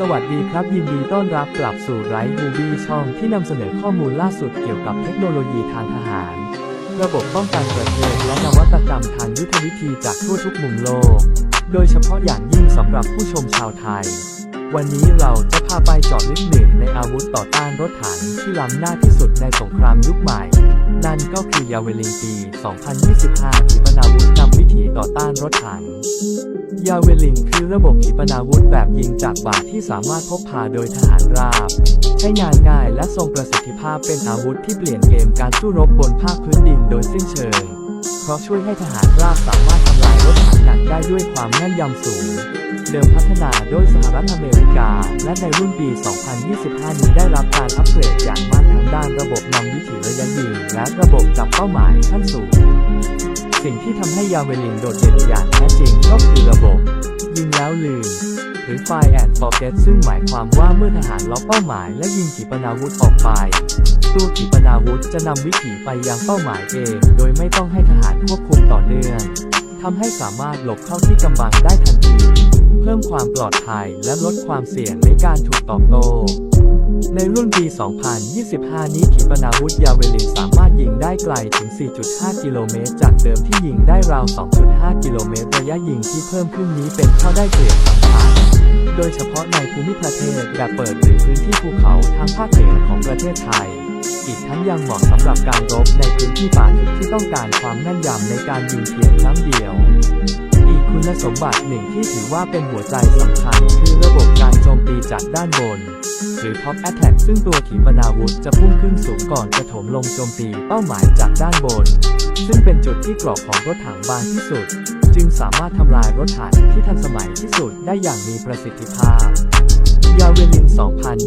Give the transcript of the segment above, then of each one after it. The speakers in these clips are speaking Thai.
สวัสดีครับ ยินดีต้อนรับกลับสู่ไรมูบี้ช่องที่นำเสนอข้อมูลล่าสุดเกี่ยวกับเทคโนโลยีทางทหาร ระบบป้องกันประเทศและนวัตกรรมทางยุทธวิธีจากทั่วทุกมุมโลก โดยเฉพาะอย่างยิ่งสำหรับผู้ชมชาวไทย วันนี้เราจะพาไปเจาะลึกหนึ่งในอาวุธต่อต้านรถถังที่ล้ำหน้าที่สุดในสงครามยุคใหม่ นั่นก็คือยาเวลินปี 2025ขีปนาวุธนำวิถีต่อต้านรถถัง ยาเวลินคือระบบขีปนาวุธแบบยิงจากบาที่สามารถพกพาโดยทหารราบ ใช้งานง่ายและทรงประสิทธิภาพเป็นอาวุธที่เปลี่ยนเกมการสู้รบบนภาคพื้นดินโดยสิ้นเชิง เพราะช่วยให้ทหารราบสามารถทำลายรถถังหนักได้ด้วยความแม่นยำสูง เดิมพัฒนาโดยสหรัฐอเมริกา และในรุ่นปี 2025 นี้ได้รับการอัปเกรดอย่างมากทั้งด้านระบบนำวิถีระยะยิงและระบบจับเป้าหมายขั้นสูง สิ่งที่ทำให้ยาเวลินโดดเด่นอย่างแท้จริง Fire and Forget ซึ่งหมายความว่าเมื่อทหารล็อกเป้าหมายและยิงขีปนาวุธออกไป ตัวขีปนาวุธจะนำวิถีไปยังเป้าหมายเอง โดยไม่ต้องให้ทหารควบคุมต่อเนื่องทำให้สามารถหลบเข้าที่กำบังได้ทันที เพิ่มความปลอดภัยและลดความเสี่ยงในการถูกตอบโต้ในรุ่นปี 2025 นี้ขีปนาวุธยาเวลินสามารถยิงได้ไกลถึง 4.5 กิโลเมตร จากเดิมที่ยิงได้ราว 2.5 กิโลเมตร ระยะยิงที่เพิ่มขึ้นนี้เป็นข้อได้เปรียบสำคัญ โดยเฉพาะในภูมิประเทศแบบเปิดหรือพื้นที่ภูเขาทางภาคเหนือของประเทศไทย อีกทั้งยังเหมาะสำหรับการรบในพื้นที่ป่าทึบที่ต้องการความแม่นยำในการยิงเพียงครั้งเดียว อีกคุณสมบัติหนึ่งที่ถือว่าเป็นหัวใจสำคัญคือระบบการโจมตีจากด้านบน หรือ Top Attack ซึ่งตัวขีปนาวุธจะพุ่งขึ้นสูงก่อนจะถมลงโจมตีเป้าหมายจากด้านบน ซึ่งเป็นจุดที่กรอบของรถถังบางที่สุด จึงสามารถทำลายรถถังที่ทันสมัยที่สุดได้อย่างมีประสิทธิภาพยาเวลิน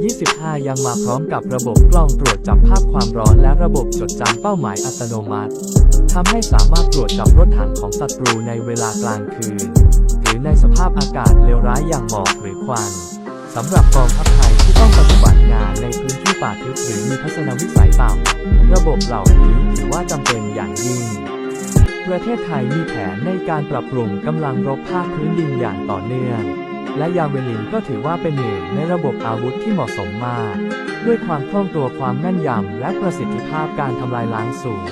2025 ยังมาพร้อมกับระบบกล้องตรวจจับภาพความร้อนและระบบจดจำเป้าหมายอัตโนมัติทำให้สามารถตรวจจับรถถังของศัตรูในเวลากลางคืน หรือในสภาพอากาศเลวร้ายอย่างหมอกหรือควันสำหรับกองทัพไทยที่ต้องปฏิบัติงานในพื้นที่ป่าทึบหรือมีทัศนวิสัยต่ำระบบเหล่านี้ถือว่าจำเป็นอย่างยิ่ง ประเทศไทยมีแผนในการปรับปรุงกำลังรบภาคพื้นดินอย่างต่อเนื่อง และยาเวลินก็ถือว่าเป็นหนึ่งในระบบอาวุธที่เหมาะสมมาก ด้วยความคล่องตัวความแม่นยำและประสิทธิภาพการทำลายล้างสูง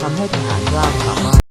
ทำให้ทหารกล้าสามารถ